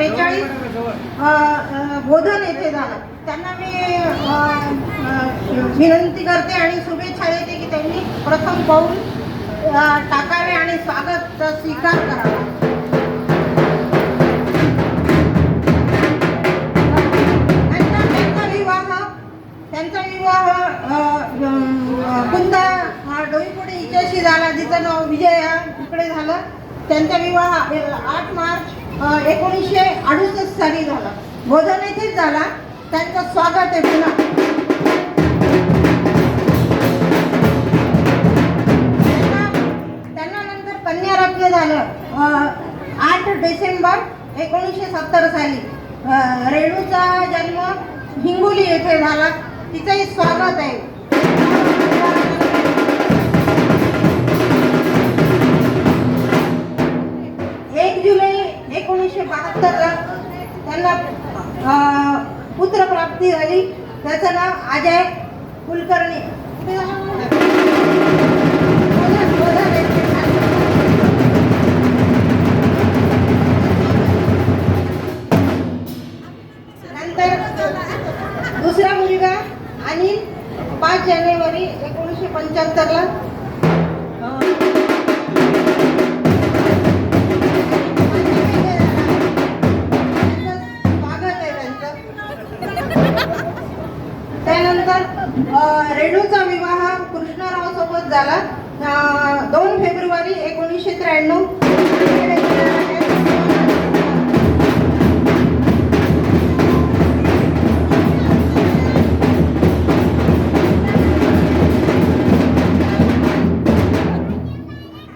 त्रेचाळीस बोधन येथे झालं. त्यांना मी विनंती करते आणि शुभेच्छा देते की त्यांनी प्रथम पाऊल टाकावे आणि स्वागत स्वीकार करावा. त्यांचा त्यांचा विवाह त्यांचा विवाह कुंदा अ, डोईपुडे हिच्याशी झाला जिचं नाव विजया इकडे झालं. त्यांचा विवाह आठ मार्च एकोणीसशे अडुसष्ट साली झाला. बोधन येथेच झाला. त्यांचं स्वागत आहे पुन्हा. त्यांना नंतर कन्यारत्न झालं. आठ डिसेंबर एकोणीसशे सत्तर साली. रेणूचा जन्म हिंगोली येथे झाला. तिचंही स्वागत आहे. एकोणीसशे बहात्तरला त्यांना पुत्रप्राप्ती झाली. त्याचं नाव अजय कुलकर्णी. नंतर दुसरा मुलगा आणि पाच जानेवारी एकोणीसशे पंच्याहत्तरला त्यानंतर रेणूचा विवाह कृष्णराव सोबत झाला दोन फेब्रुवारी एकोणीसशे त्र्याण्णव.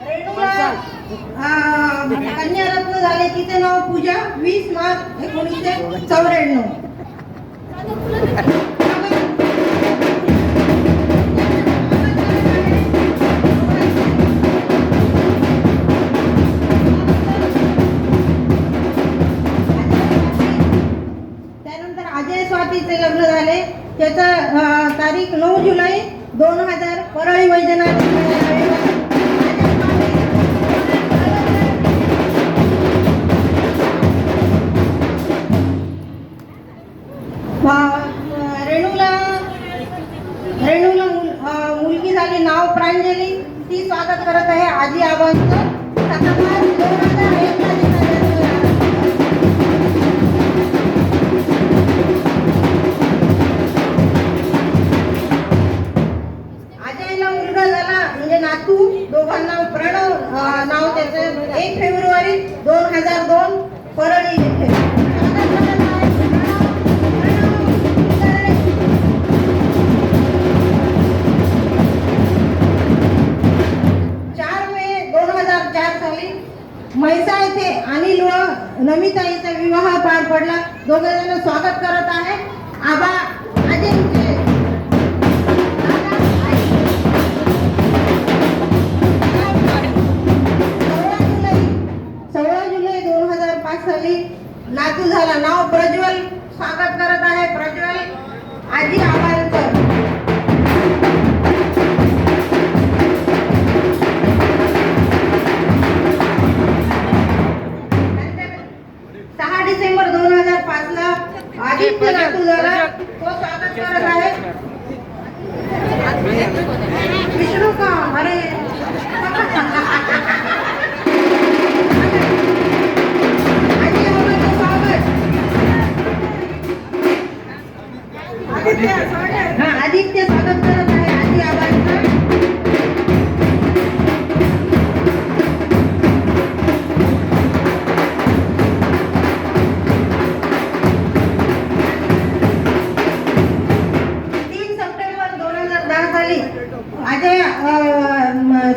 रेणूला कन्यारत्न झाले. तिचे नाव पूजा. वीस मार्च एकोणीसशे चौऱ्याण्णव. तारीख नऊ जुलै दोन हजार परळी वैजनाथ. रेणूला रेणूला मुल- मुलगी झाली नाव प्रांजली. ती स्वागत करत आहे आजी आबांचं. सतरा मार्च दोन हजार एकला नातू दोघांना प्रणव नाव त्याचं एक फेब्रुवारी दोन हजार दोन परळी येथे. चार मे दोन हजार चार साली म्हैसा येथे अनिल व नमिता यांचा विवाह पार पडला. दोघे जण स्वागत करत आहे. नातू झाला नाव प्रज्वल स्वागत करत आहे. प्रज्वल आजी आवाज